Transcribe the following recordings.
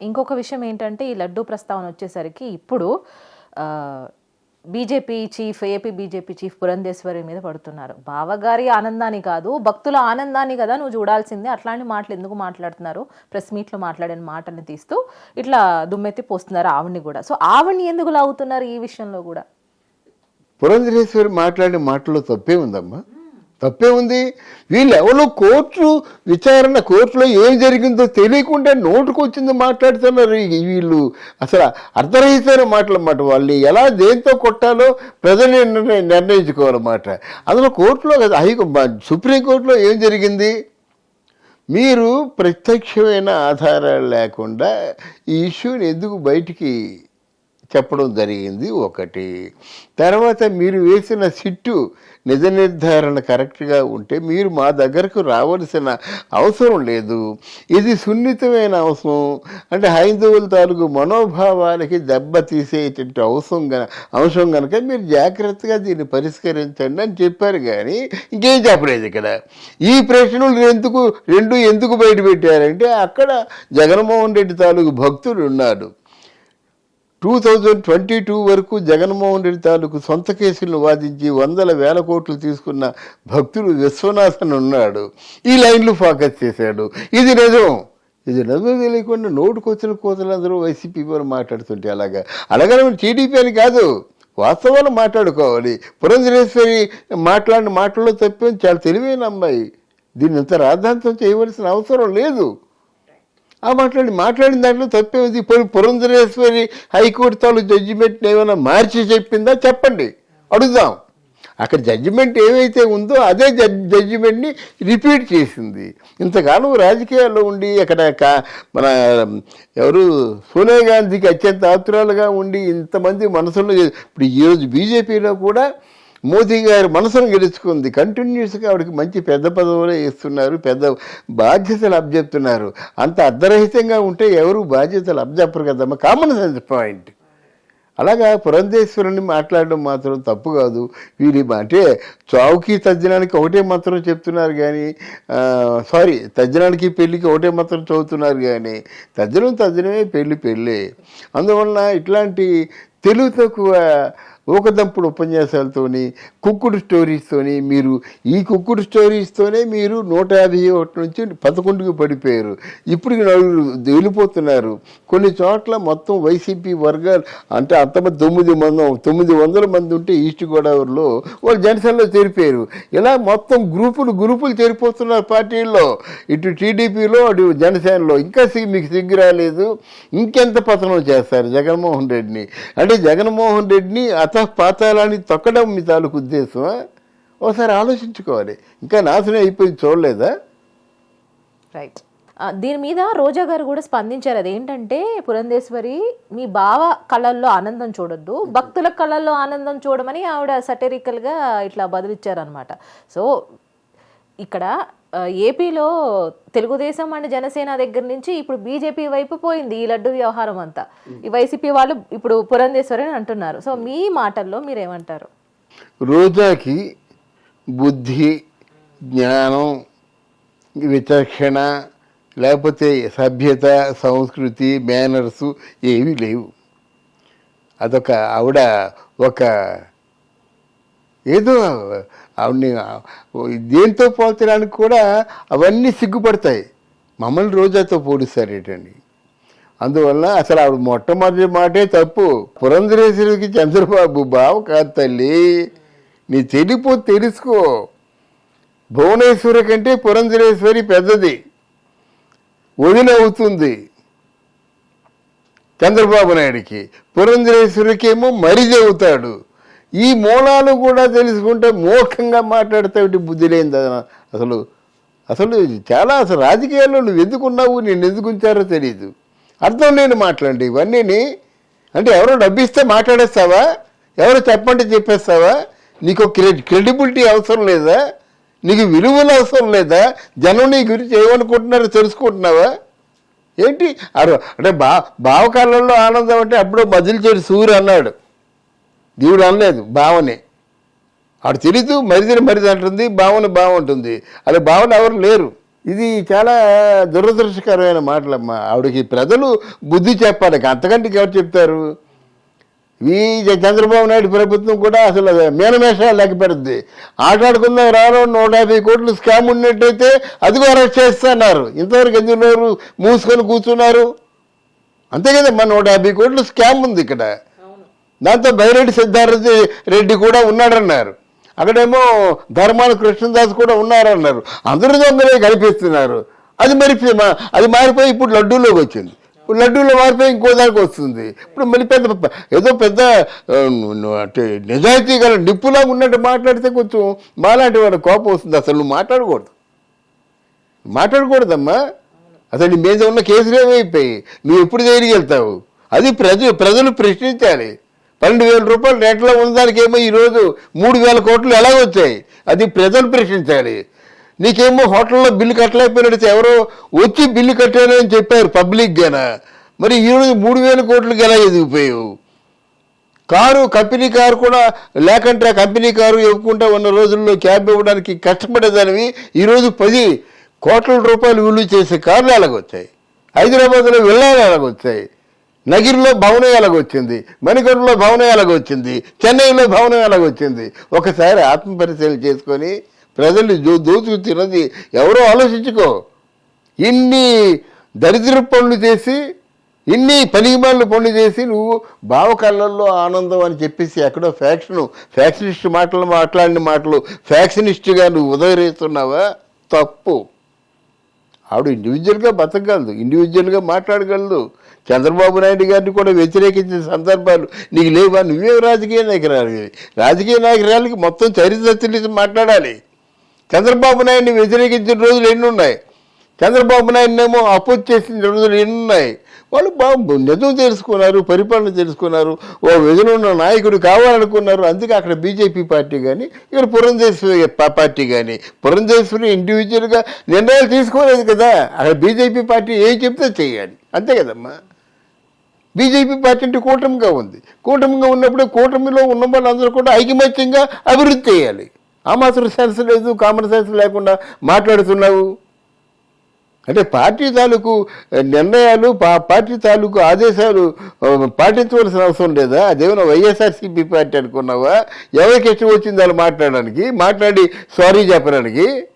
ఇంకొక విషయం ఏంటంటే ఈ లడ్డూ ప్రస్తావన వచ్చేసరికి ఇప్పుడు BJP chief AP BJP chief Purandeswari మీద పడుతున్నారు. బావగారి ఆనందాన్ని కాదు భక్తుల ఆనందాన్ని కదా నువ్వు చూడాల్సిందే. అట్లాంటి మాటలు ఎందుకు మాట్లాడుతున్నారు? ప్రెస్ మీట్లో మాట్లాడిన మాటల్ని తీస్తూ ఇట్లా దుమ్మెత్తి పోస్తున్నారు ఆవిడ్ని కూడా. సో ఆవిడ్ని ఎందుకు లాగుతున్నారు ఈ విషయంలో కూడా? పురంధరేశ్వరి మాట్లాడే మాటలో తప్పే ఉందమ్మా. తప్పే ఉంది. వీళ్ళెవరో కోర్టు విచారణ కోర్టులో ఏం జరిగిందో తెలియకుండా నోటుకు వచ్చింది మాట్లాడుతున్నారు. వీళ్ళు అసలు అర్థరహితమైన మాటలన్నమాట వాళ్ళు ఎలా దేంతో కొట్టాలో ప్రజలు నిర్ణయ- నిర్ణయించుకోవాలన్నమాట. అందులో కోర్టులో కదా హై సుప్రీంకోర్టులో ఏం జరిగింది? మీరు ప్రత్యక్షమైన ఆధారాలు లేకుండా ఈ ఇష్యూని ఎందుకు బయటికి చెప్పడం జరిగింది ఒకటి. తర్వాత మీరు వేసిన సిట్టు నిజ నిర్ధారణ కరెక్ట్గా ఉంటే మీరు మా దగ్గరకు రావాల్సిన అవసరం లేదు. ఇది సున్నితమైన అవసరం. అంటే హైందవుల తాలూకు మనోభావాలకి దెబ్బ తీసేటువంటి అవసరం గన అంశం కనుక మీరు జాగ్రత్తగా దీన్ని పరిష్కరించండి అని చెప్పారు కానీ ఇంకేం చెప్పలేదు ఇక్కడ. ఈ ప్రశ్నలు ఎందుకు రెండు ఎందుకు బయట పెట్టారంటే అక్కడ జగన్మోహన్ రెడ్డి తాలూకు భక్తులు ఉన్నాడు. టూ థౌజండ్ ట్వంటీ టూ వరకు జగన్మోహన్ రెడ్డి తాలూకు సొంత కేసులను వాదించి వందల వేల కోట్లు తీసుకున్న భక్తుడు విశ్వనాథన్ ఉన్నాడు. ఈ లైన్లు ఫోకస్ చేశాడు. ఇది నిజం. ఇది నిజం తెలియకుండా నోటుకొచ్చిన కోతలందరూ వైసీపీ వారు మాట్లాడుతుంటే అలాగా. అలాగని టీడీపీ అని కాదు. వాస్తవాలు మాట్లాడుకోవాలి. పురంధరేశ్వరి మాట్లాడిన మాటల్లో తప్పేం చాలా తెలివైన అమ్మాయి. దీన్ని ఇంత రాద్ధాంతం చేయవలసిన అవసరం లేదు. ఆ మాట్లాడి మాట్లాడిన దాంట్లో తప్పే ఉంది. పోయి పురంధరేశ్వరి హైకోర్టు తాలూ జడ్జిమెంట్ని ఏమైనా మార్చి చెప్పిందా? చెప్పండి. అడుగుదాం. అక్కడ జడ్జిమెంట్ ఏవైతే ఉందో అదే జడ్జ్ జడ్జిమెంట్ని రిపీట్ చేసింది. ఇంతకాలం రాజకీయాల్లో ఉండి అక్కడ మన ఎవరు సోనియా గాంధీకి అత్యంత ఆతురాలుగా ఉండి ఇంతమంది మనసులో ఇప్పుడు ఈరోజు బీజేపీలో కూడా మోదీ గారి మనసును గెలుచుకుంది. కంటిన్యూస్గా ఆవిడకి మంచి పెద్ద పదవులే ఇస్తున్నారు. పెద్ద బాధ్యతలు అబ్జెప్తున్నారు అంత అర్ధరహితంగా ఉంటే ఎవరు బాధ్యతలు అబ్జెప్పరు కదమ్మా. కామన్ సెన్స్ పాయింట్ అలాగా పురంధేశ్వరుని మాట్లాడడం మాత్రం తప్పు కాదు. వీరి అంటే చావుకి తజ్జనానికి ఒకటే మాత్రం చెప్తున్నారు కానీ సారీ తజ్జనానికి పెళ్ళికి ఒకటే మాత్రం చదువుతున్నారు కానీ తజ్జనం తజ్జనమే పెళ్ళి పెళ్ళే. అందువలన ఇట్లాంటి తెలుగు తక్కువ ఊకదంపుడు ఉపన్యాసాలతోని కుక్కుడు స్టోరీస్తోని మీరు ఈ కుక్కుడు స్టోరీస్తోనే మీరు నూట యాభై ఒకటి నుంచి పదకొండుకి పడిపోయారు. ఇప్పుడు నలుగురు వెళ్ళిపోతున్నారు. కొన్ని చోట్ల మొత్తం వైసీపీ వర్గాలు అంటే అంతమంది తొమ్మిది మంది తొమ్మిది వందల మంది ఉంటే ఈస్ట్ గోదావరిలో వాళ్ళు జనసేనలో చేరిపోయారు. ఇలా మొత్తం గ్రూపులు గ్రూపులు చేరిపోతున్నారు పార్టీల్లో. ఇటు టీడీపీలో అటు జనసేనలో. ఇంకా మీకు సిగ్గు రాలేదు. ఇంకెంత పతనం చేస్తారు జగన్మోహన్ రెడ్డిని? అంటే జగన్మోహన్ రెడ్డిని అత పాతాలని తొక్కడం మీ తాలూకు ఉద్దేశమా? ఒకసారి ఆలోచించుకోవాలి. ఇంకా నాశనం అయిపోయి చూడలేదా? రైట్ దీని మీద రోజా గారు కూడా స్పందించారు. అదేంటంటే పురంధేశ్వరి మీ బావ కళల్లో ఆనందం చూడొద్దు భక్తుల కళల్లో ఆనందం చూడమని ఆవిడ satirical ఇట్లా బదులిచ్చారనమాట సో ఇక్కడ ఏపీలో తెలుగుదేశం అండ్ జనసేన దగ్గర నుంచి ఇప్పుడు బీజేపీ వైపు పోయింది ఈ లడ్డు వ్యవహారం అంతా. ఈ వైసీపీ వాళ్ళు ఇప్పుడు పురంధేశ్వరి అని అంటున్నారు. సో మీ మాటల్లో మీరేమంటారు? రోజాకి బుద్ధి జ్ఞానం విచక్షణ లేకపోతే సభ్యత సంస్కృతి మేనర్సు ఏమీ లేవు. అదొక ఆవిడ ఒక ఏదో ఆవిడని దేంతో పోల్చడానికి కూడా అవన్నీ సిగ్గుపడతాయి. మమ్మల్ని రోజాతో పోలిస్తారేటండి. అందువల్ల అసలు ఆవిడ మొట్టమొదటి మాటే తప్పు. పురంధరేశ్వరికి చంద్రబాబు బావ కాదు తల్లి. నీ తెలిపో తెలుసుకో. భువనేశ్వరి కంటే పురంధరేశ్వరి పెద్దది. వదిలవుతుంది చంద్రబాబు నాయుడికి. పురంధరేశ్వరికి ఏమో మరిది అవుతాడు. ఈ మూలాలు కూడా తెలుసుకుంటే మూర్ఖంగా మాట్లాడతావి బుద్ధి లేని అసలు. అసలు చాలా అసలు రాజకీయాల్లో నువ్వు ఎందుకున్నావు నేను ఎందుకు ఉంచారో తెలియదు అర్థం లేని మాట్లాడి ఇవన్నీని. అంటే ఎవరో డబ్బిస్తే మాట్లాడేస్తావా? ఎవరో చెప్పంటే చెప్పేస్తావా? నీకు క్రెడిబిలిటీ అవసరం లేదా? నీకు విలువలు అవసరం లేదా? జనం నీ గురించి ఏమనుకుంటున్నారో తెలుసుకుంటున్నావా? ఏంటి? అరు అంటే బా భావకాలంలో ఆనందం అంటే అప్పుడు బదిలీ చేరి సూర్యు అన్నాడు. దేవుడు అనలేదు భావనే. ఆడు తెలీదు మరిదిని మరిది అంటుంది భావన బాగుంటుంది. అలా భావన ఎవరు లేరు. ఇది చాలా దురదృష్టకరమైన మాటలమ్మా. ఆవిడకి ప్రజలు బుద్ధి చెప్పాలి. అంతకంటే ఎవరు చెప్తారు? ఈ చంద్రబాబు నాయుడు ప్రభుత్వం కూడా అసలు మేనమేషాలు లెక్క పెడుద్ది ఆటాడుకుందాం రాను నూట యాభై కోట్లు స్కామ్ ఉన్నట్టయితే అదిగో అరెస్ట్ చేస్తున్నారు. ఇంతవరకు ఎందుకున్నారు మూసుకొని కూర్చున్నారు. అంతే కదమ్మా నూట యాభై కోట్లు స్కామ్ ఉంది ఇక్కడ. దాంతో బైరెడ్డి సిద్ధార్థ రెడ్డి కూడా ఉన్నాడన్నారు. అక్కడేమో ధర్మాన కృష్ణదాస్ కూడా ఉన్నారన్నారు. అందరూ దొంగలే కనిపిస్తున్నారు. అది మరి అది మారిపోయి ఇప్పుడు లడ్డూలోకి వచ్చింది. ఇప్పుడు లడ్డూలో మారిపోయి ఇంకో దానికి వస్తుంది. ఇప్పుడు మళ్ళీ పెద్ద ఏదో పెద్ద అంటే నిజాయితీ గల నిప్పులాగా ఉన్నట్టు మాట్లాడితే కొంచెం మాలాంటి వాడు కోపం వస్తుంది. అసలు నువ్వు మాట్లాడకూడదు. మాట్లాడకూడదమ్మా. అసలు నీ మీద ఉన్న కేసులు ఏమైపోయి నువ్వు ఎప్పుడు దగ్గరికి వెళ్తావు? అది ప్రజలు ప్రజలు ప్రశ్నించాలి. పన్నెండు వేల రూపాయలు రేట్లో ఉన్నదానికి ఏమో ఈరోజు మూడు వేల కోట్లు ఎలా వచ్చాయి. అది ప్రజలు ప్రశ్నించాలి. నీకేమో హోటల్లో బిల్లు కట్టలేకపోయినట్టు ఎవరో వచ్చి బిల్లు కట్టారు అని చెప్పారు పబ్లిక్గానా మరి ఈరోజు మూడు వేల కోట్లకి ఎలా ఎదిగిపోయావు? కారు కంపెనీ కారు కూడా లేకుంటే కంపెనీ కారు ఇవ్వకుండా ఉన్న రోజుల్లో క్యాబ్ ఇవ్వడానికి కష్టపడేదానివి ఈరోజు పది కోట్ల రూపాయలు విలువ చేసే కార్లు ఎలాగొచ్చాయి? హైదరాబాద్లో వెళ్ళాలి ఎలాగొచ్చాయి? నగిరిలో భవనం ఎలాగొచ్చింది? మణికొండలో భవనం ఎలాగొచ్చింది? చెన్నైలో భవనం ఎలాగొచ్చింది? ఒకసారి ఆత్మపరిశీలన చేసుకొని ప్రజలు దో దోచుకు తిన్నది ఎవరో ఆలోచించుకో. ఇన్ని దరిద్ర పనులు చేసి ఇన్ని పనిమాలను పనులు చేసి నువ్వు భావకళ్ళల్లో ఆనందం అని చెప్పేసి ఎక్కడో ఫ్యాక్షన్ ఫ్యాక్షనిస్ట్ మాటలు మాట్లాడిన మాటలు ఫ్యాక్షనిస్ట్గా నువ్వు ఉదయరేస్తున్నావా? తప్పు. ఆవిడ ఇండివిజువల్గా బతకగలదు ఇండివిజువల్గా మాట్లాడగలదు. చంద్రబాబు నాయుడు గారిని కూడా వ్యతిరేకించిన సందర్భాలు నీకు లేవా? నువ్వే రాజకీయ నాయకురాలు రాజకీయ నాయకురాలకి మొత్తం చరిత్ర తెలిసి మాట్లాడాలి. చంద్రబాబు నాయుడిని వ్యతిరేకించిన రోజులు ఎన్ని ఉన్నాయి చంద్రబాబు నాయుడునేమో అపోజ్ చేసిన రోజులు ఎన్ని ఉన్నాయి వాళ్ళు బాబు నిజం తెలుసుకున్నారు పరిపాలన తెలుసుకున్నారు ఓ విజన్ ఉన్న నాయకుడు కావాలనుకున్నారు. అందుకే అక్కడ బీజేపీ పార్టీ కానీ ఇక్కడ పురంధేశ్వరి పార్టీ కానీ పురంధేశ్వరి ఇండివిజువల్గా నిర్ణయాలు తీసుకోలేదు కదా? అక్కడ బీజేపీ పార్టీ ఏం చెప్తే చేయాలి. అంతే కదమ్మా. బీజేపీ పార్టీ అంటే కూటమిగా ఉంది. కూటమిగా ఉన్నప్పుడే కూటమిలో ఉన్న వాళ్ళందరూ కూడా ఐకమత్యంగా అభివృద్ధి చేయాలి. ఆ మాత్రం సెన్స్ లేదు కామన్ సెన్స్ లేకుండా మాట్లాడుతున్నావు. అంటే పార్టీ తాలూకు నిర్ణయాలు పా- పార్టీ తాలూకు ఆదేశాలు పాటించవలసిన అవసరం లేదా? అదేమైనా వైఎస్ఆర్సీపీ పార్టీ అనుకున్నావా? ఎవరికి ఇష్టం వచ్చింది వాళ్ళు మాట్లాడడానికి? మాట్లాడి సారీ చెప్పడానికి?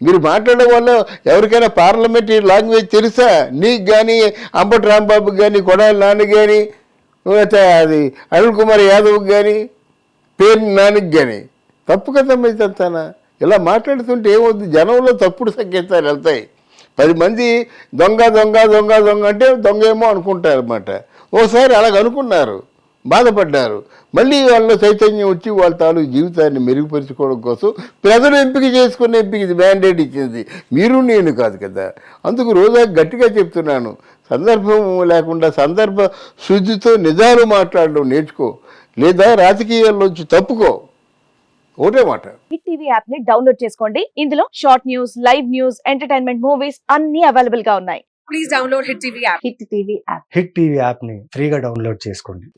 మీరు మాట్లాడడం వల్ల ఎవరికైనా పార్లమెంటరీ లాంగ్వేజ్ తెలుసా? నీకు కానీ అంబటి రాంబాబుకి కానీ కొడాలి నాన్న కానీ లేకపోతే అది అనిల్ కుమార్ యాదవ్కి కానీ పేరు నానికి కానీ తప్పు కదమ్మా ఇదంతానా ఇలా మాట్లాడుతుంటే ఏమవుతుంది జనంలో తప్పుడు సంకేతాలు వెళ్తాయి. పది మంది దొంగ దొంగ దొంగ దొంగ అంటే దొంగ ఏమో అనుకుంటారు అనమాట ఓసారి అలాగ అనుకున్నారు. బాధపడ్డారు. మళ్ళీ వాళ్ళ చైతన్యం వచ్చి వాళ్ళ తాలూకు జీవితాన్ని మెరుగుపరుచుకోవడం కోసం ప్రజలు ఎంపిక చేసుకునే ఎంపిక ఇది మ్యాండేట్ ఇచ్చింది. మీరు నేను కాదు కదా. అందుకు రోజా గట్టిగా చెప్తున్నాను. సందర్భం లేకుండా సందర్భ శుద్ధితో నిజాలు మాట్లాడడం నేర్చుకో. లేదా రాజకీయాల్లోంచి తప్పుకో. ఒకటే మాట. హిట్ టీవీ యాప్ని డౌన్లోడ్ చేసుకోండి. ఇందులో short news live news entertainment movies అన్ని అవైలబుల్గా ఉన్నాయి. Please download Hit TV app. Hit TV app Hit TV యాప్ని ఫ్రీగా డౌన్లోడ్ చేసుకోండి.